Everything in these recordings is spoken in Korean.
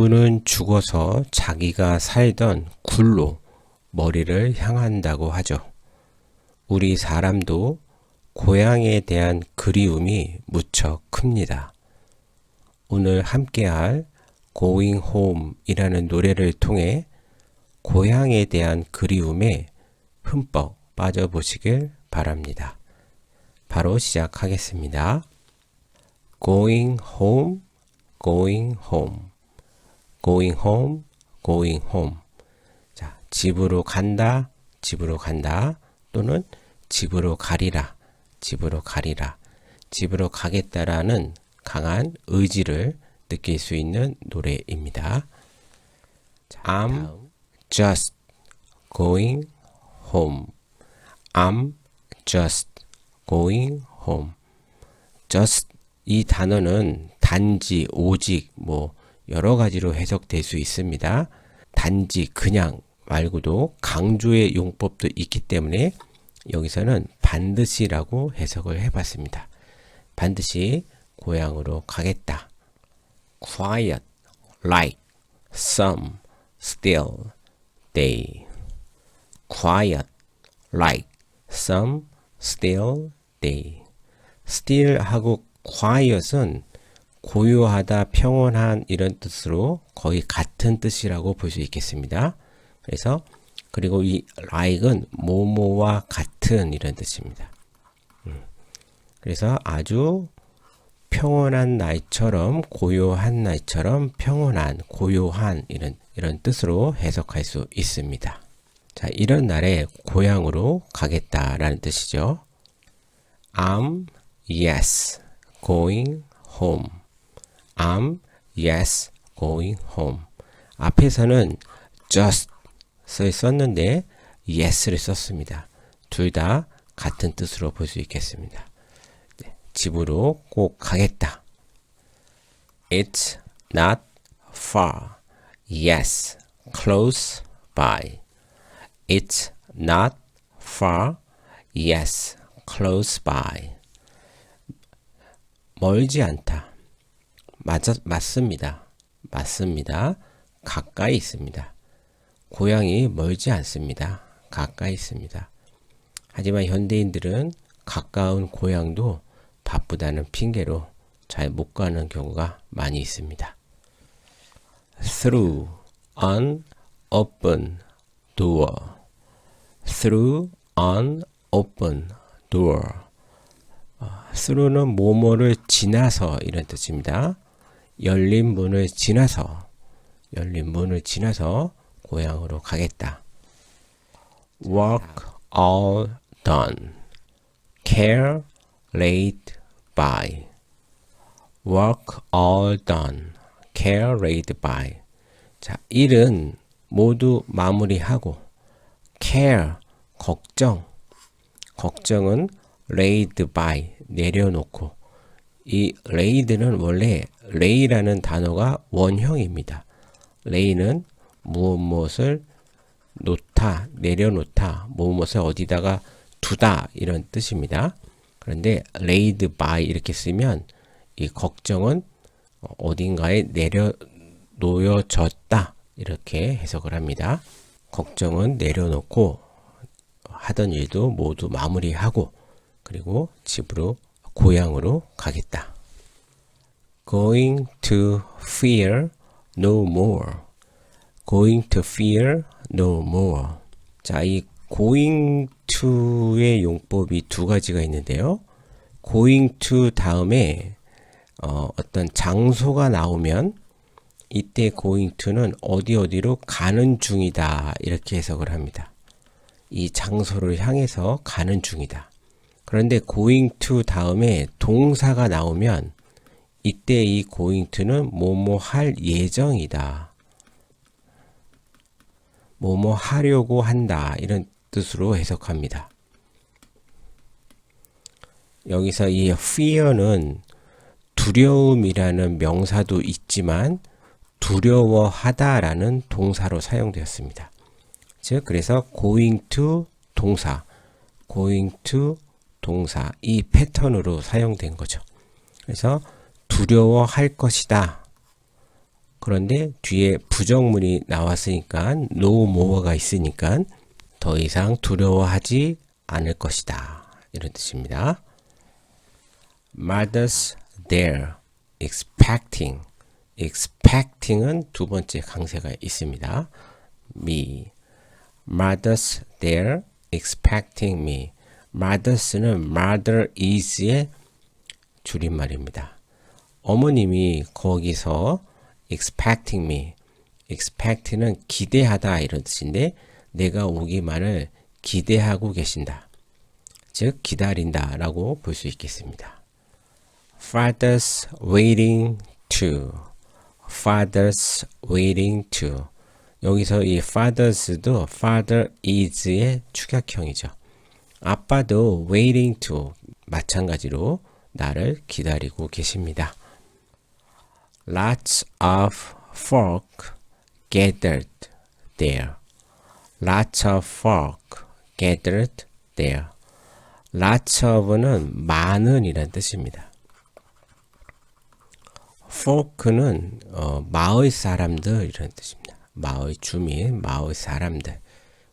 그는 죽어서 자기가 살던 굴로 머리를 향한다고 하죠. 우리 사람도 고향에 대한 그리움이 무척 큽니다. 오늘 함께할 Going Home 이라는 노래를 통해 고향에 대한 그리움에 흠뻑 빠져보시길 바랍니다. 바로 시작하겠습니다. Going home, going home, going home, going home. 자, 집으로 간다, 집으로 간다, 또는 집으로 가리라, 집으로 가리라, 집으로 가겠다라는 강한 의지를 느낄 수 있는 노래입니다. 자, I'm just going home. I'm just going home. just 이 단어는 단지, 오직, 뭐, 여러 가지로 해석될 수 있습니다. 단지, 그냥 말고도 강조의 용법도 있기 때문에 여기서는 반드시라고 해석을 해봤습니다. 반드시 고향으로 가겠다. quiet, like, some, still, they. quiet, like, some, still, they. still하고 quiet은 고요하다, 평온한 이런 뜻으로 거의 같은 뜻이라고 볼 수 있겠습니다. 그래서 그리고 이 like은 뭐뭐와 같은 이런 뜻입니다. 음. 그래서 아주 평온한 나이처럼 고요한 나이처럼 평온한 고요한 이런 이런 뜻으로 해석할 수 있습니다. 자, 이런 날에 고향으로 가겠다라는 뜻이죠. I'm yes going home. I'm yes going home. 앞에서는 just 써 있었는데 yes를 썼습니다. 둘 다 같은 뜻으로 볼 수 있겠습니다. 네, 집으로 꼭 가겠다. It's not far. Yes, close by. It's not far. Yes, close by. 멀지 않다. 맞, 맞습니다. 맞습니다. 가까이 있습니다. 고향이 멀지 않습니다. 가까이 있습니다. 하지만 현대인들은 가까운 고향도 바쁘다는 핑계로 잘 못 가는 경우가 많이 있습니다. through an open door. through an open door. through는 뭐뭐를 지나서 이런 뜻입니다. 열린 문을 지나서 열린 문을 지나서 고향으로 가겠다. Work all done. Care laid by. Work all done. Care laid by. 자, 일은 모두 마무리하고 care 걱정. 걱정은 laid by 내려놓고 이 laid는 원래 lay라는 단어가 원형입니다. lay는 무엇 무엇을 놓다, 내려놓다, 무엇을 어디다가 두다 이런 뜻입니다. 그런데 laid by 이렇게 쓰면 이 걱정은 어딘가에 내려 놓여졌다 이렇게 해석을 합니다. 걱정은 내려놓고 하던 일도 모두 마무리하고 그리고 집으로 고향으로 가겠다. Going to fear no more. Going to fear no more. 자, 이 going to의 용법이 두 가지가 있는데요. going to 다음에 어, 어떤 장소가 나오면 이때 going to는 어디 어디로 가는 중이다 이렇게 해석을 합니다. 이 장소를 향해서 가는 중이다. 그런데 going to 다음에 동사가 나오면 이때 이 going to는 뭐뭐 할 예정이다. 뭐뭐 하려고 한다. 이런 뜻으로 해석합니다. 여기서 이 fear는 두려움이라는 명사도 있지만 두려워하다라는 동사로 사용되었습니다. 즉 그래서 going to 동사, going to 동사 이 패턴으로 사용된 거죠. 그래서 두려워할 것이다. 그런데 뒤에 부정문이 나왔으니까 no more가 있으니까 더 이상 두려워하지 않을 것이다. 이런 뜻입니다. Mother's there expecting expecting은 두 번째 강세가 있습니다. me Mother's there expecting me Mother's는 mother is의 줄임말입니다. 어머님이 거기서 expecting me expect는 기대하다 이런 뜻인데 내가 오기만을 기대하고 계신다. 즉 기다린다 라고 볼 수 있겠습니다. Father's waiting to Father's waiting to 여기서 이 fathers도 father is의 축약형이죠. 아빠도 waiting to 마찬가지로 나를 기다리고 계십니다. Lots of folk gathered there. Lots of folk gathered there. Lots of는 많은 이란 뜻입니다. folk는 어, 마을 사람들 이런 뜻입니다. 마을 주민, 마을 사람들.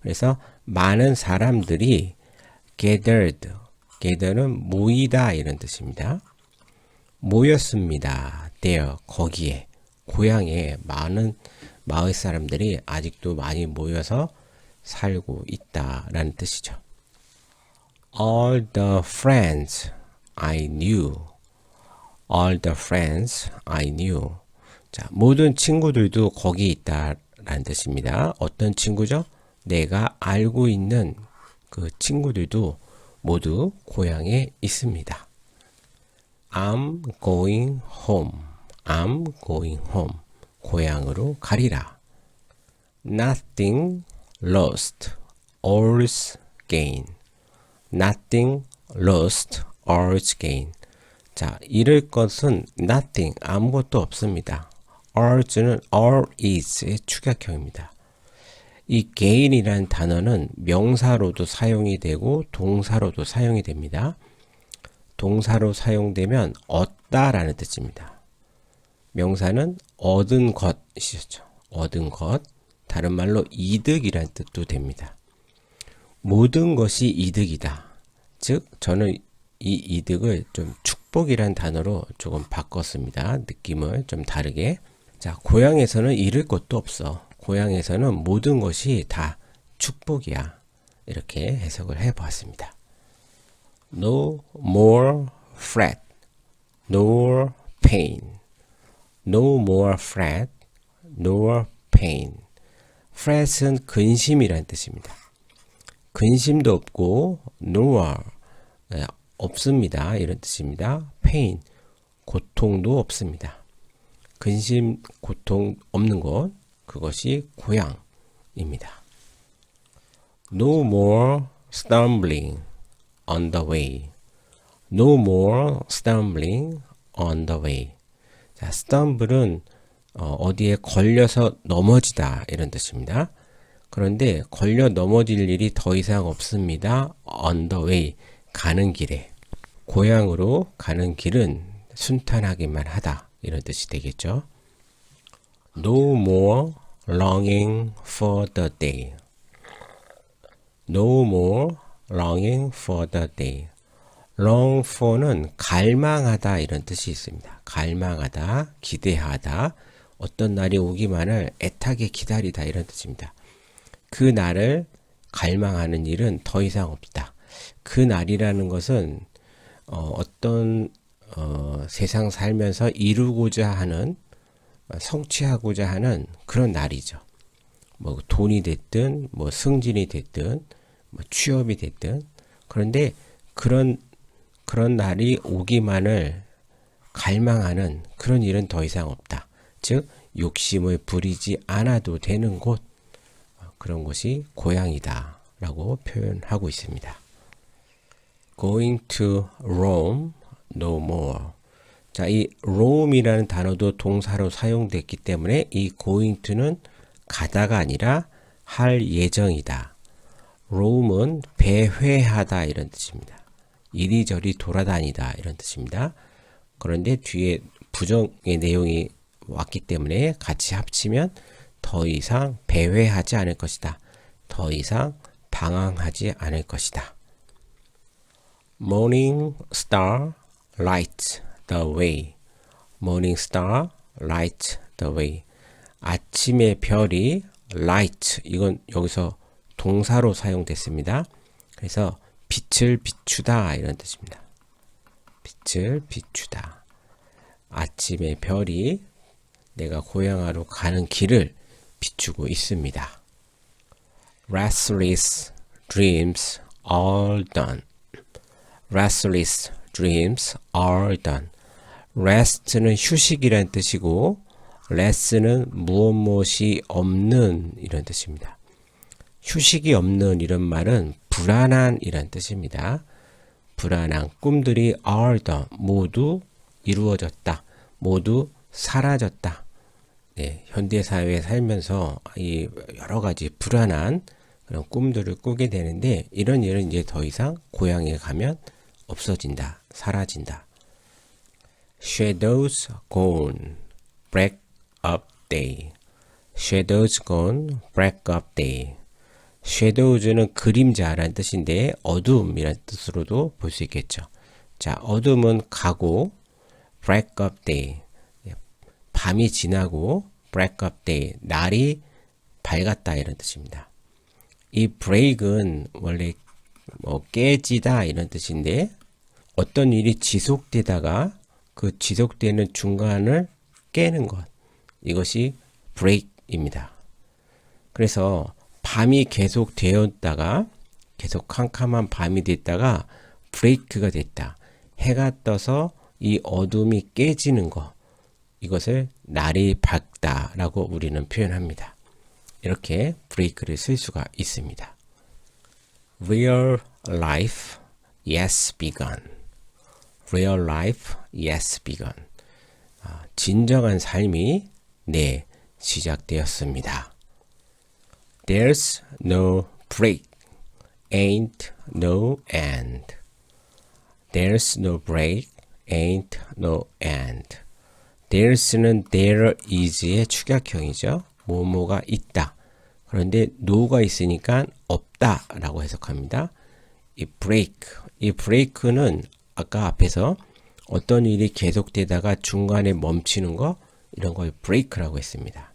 그래서 많은 사람들이 gathered, gather는 모이다 이런 뜻입니다. 모였습니다. There, 거기에, 고향에 많은 마을 사람들이 아직도 많이 모여서 살고 있다라는 뜻이죠. All the friends I knew. All the friends I knew. 자, 모든 친구들도 거기 있다라는 뜻입니다. 어떤 친구죠? 내가 알고 있는 그 친구들도 모두 고향에 있습니다. I'm going home. I'm going home. 고향으로 가리라. Nothing lost, all's gain. Nothing lost, all's gain. 자, 잃을 것은 nothing, 아무것도 없습니다. alls는 all is의 축약형입니다. 이 gain이라는 단어는 명사로도 사용이 되고 동사로도 사용이 됩니다. 동사로 사용되면 얻다라는 뜻입니다. 명사는 얻은 것이죠. 얻은 것. 다른 말로 이득이라는 뜻도 됩니다. 모든 것이 이득이다. 즉, 저는 이 이득을 좀 축복이란 단어로 조금 바꿨습니다. 느낌을 좀 다르게. 자, 고향에서는 잃을 것도 없어. 고향에서는 모든 것이 다 축복이야. 이렇게 해석을 해 보았습니다. No more fret, nor pain. No more fret, nor pain. fret은 근심이란 뜻입니다. 근심도 없고 nor 네, 없습니다. 이런 뜻입니다. pain 고통도 없습니다. 근심 고통 없는 것 그것이 고향입니다. No more stumbling on the way. No more stumbling on the way. 자, stumble은 어, 디에 걸려서 넘어지다 이런 뜻입니다. 그런데 걸려 넘어질 일이 더 이상 없습니다. on the way 가는 길에 고향으로 가는 길은 순탄하기만 하다 이런 뜻이 되겠죠. No more longing for the day. No more longing for the day. long for는 갈망하다 이런 뜻이 있습니다. 갈망하다, 기대하다, 어떤 날이 오기만을 애타게 기다리다 이런 뜻입니다. 그 날을 갈망하는 일은 더 이상 없다. 그 날이라는 것은 어, 떤 어, 세상 살면서 이루고자 하는 성취하고자 하는 그런 날이죠. 뭐 돈이 됐든 뭐 승진이 됐든 뭐 취업이 됐든 그런데 그런 그런 날이 오기만을 갈망하는 그런 일은 더 이상 없다. 즉 욕심을 부리지 않아도 되는 곳 그런 곳이 고향이다라고 표현하고 있습니다. Going to Rome no more. 자, 이 roam이라는 단어도 동사로 사용됐기 때문에 이 going to는 가다가 아니라 할 예정이다. Roam은 배회하다 이런 뜻입니다. 이리저리 돌아다니다 이런 뜻입니다. 그런데 뒤에 부정의 내용이 왔기 때문에 같이 합치면 더 이상 배회하지 않을 것이다. 더 이상 방황하지 않을 것이다. Morning star lights the way. Morning star lights the way. 아침의 별이 light 이건 여기서 동사로 사용됐습니다. 그래서 빛을 비추다 이런 뜻입니다. 빛을 비추다. 아침의 별이 내가 고향하러 가는 길을 비추고 있습니다. Restless dreams all done. Restless dreams all done. Rest는 휴식이라는 뜻이고 less는 무엇 무엇이 없는 이런 뜻입니다. 휴식이 없는 이런 말은 불안한 이란 뜻입니다. 불안한 꿈들이 all done 모두 이루어졌다. 모두 사라졌다. 네, 현대 사회에 살면서 이 여러 가지 불안한 그런 꿈들을 꾸게 되는데 이런 일은 이제 더 이상 고향에 가면 없어진다. 사라진다. Shadows gone, break up day. Shadows gone, break up day. Shadows는 그림자라는 뜻인데 어둠이라는 뜻으로도 볼 수 있겠죠. 자, 어둠은 가고 break up day. 밤이 지나고 break up day. 날이 밝았다 이런 뜻입니다. 이 break은 원래 뭐 깨지다 이런 뜻인데 어떤 일이 지속되다가 그 지속되는 중간을 깨는 것 이것이 break입니다. 그래서 밤이 계속 되었다가 계속 캄캄한 밤이 됐다가 브레이크가 됐다. 해가 떠서 이 어둠이 깨지는 것 이것을 날이 밝다라고 우리는 표현합니다. 이렇게 브레이크를 쓸 수가 있습니다. Real life, yes begun. Real life, yes begun. 아, 진정한 삶이 네 시작되었습니다. There's no break, ain't no end. There's no break, ain't no end. There's는 there is의 축약형이죠. 뭐뭐가 있다. 그런데 no가 있으니까 없다 라고 해석합니다. 이 break, 이 break는 아까 앞에서 어떤 일이 계속되다가 중간에 멈추는 거 이런 걸 break라고 했습니다.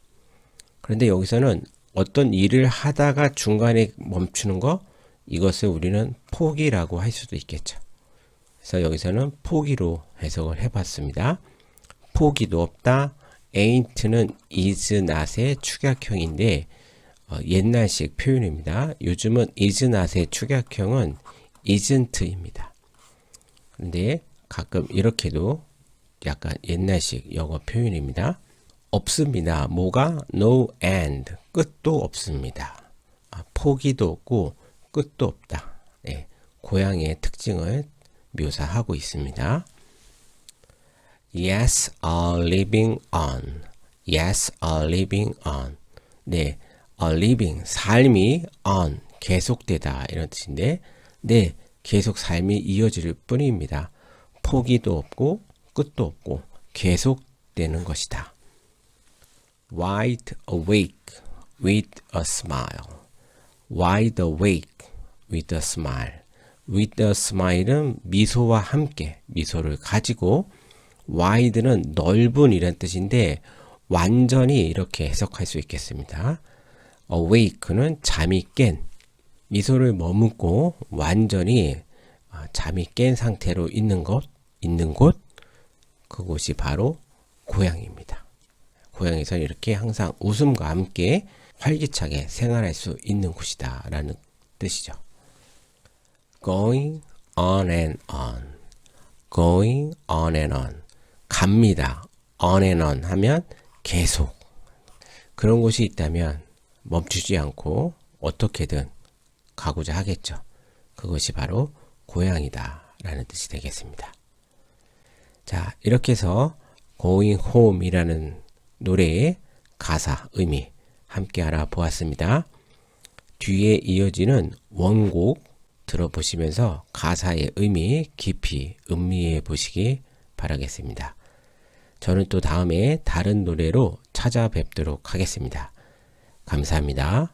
그런데 여기서는 어떤 일을 하다가 중간에 멈추는 거 이것을 우리는 포기라고 할 수도 있겠죠. 그래서 여기서는 포기로 해석을 해봤습니다. 포기도 없다. ain't는 is not의 축약형인데 어, 옛날식 표현입니다. 요즘은 is not의 축약형은 isn't입니다. 그런데 가끔 이렇게도 약간 옛날식 영어 표현입니다. 없습니다. 뭐가 no end 끝도 없습니다. 아, 포기도 없고 끝도 없다. 네, 고향의 특징을 묘사하고 있습니다. Yes, are living on. Yes, are living on. 네, are living 삶이 on 계속되다 이런 뜻인데, 네, 계속 삶이 이어질 뿐입니다. 포기도 없고 끝도 없고 계속되는 것이다. Wide awake with a smile. Wide awake with a smile. With a smile은 미소와 함께 미소를 가지고 wide는 넓은 이란 뜻인데 완전히 이렇게 해석할 수 있겠습니다. awake는 잠이 깬 미소를 머금고 완전히 잠이 깬 상태로 있는 것 있는 곳 그곳이 바로 고향입니다. 고향에서는 이렇게 항상 웃음과 함께 활기차게 생활할 수 있는 곳이다 라는 뜻이죠. going on and on going on and on 갑니다. on and on 하면 계속 그런 곳이 있다면 멈추지 않고 어떻게든 가고자 하겠죠. 그것이 바로 고향이다 라는 뜻이 되겠습니다. 자, 이렇게 해서 Going Home 이라는 노래의 가사, 의미 함께 알아보았습니다. 뒤에 이어지는 원곡 들어보시면서 가사의 의미 깊이 음미해 보시기 바라겠습니다. 저는 또 다음에 다른 노래로 찾아뵙도록 하겠습니다. 감사합니다.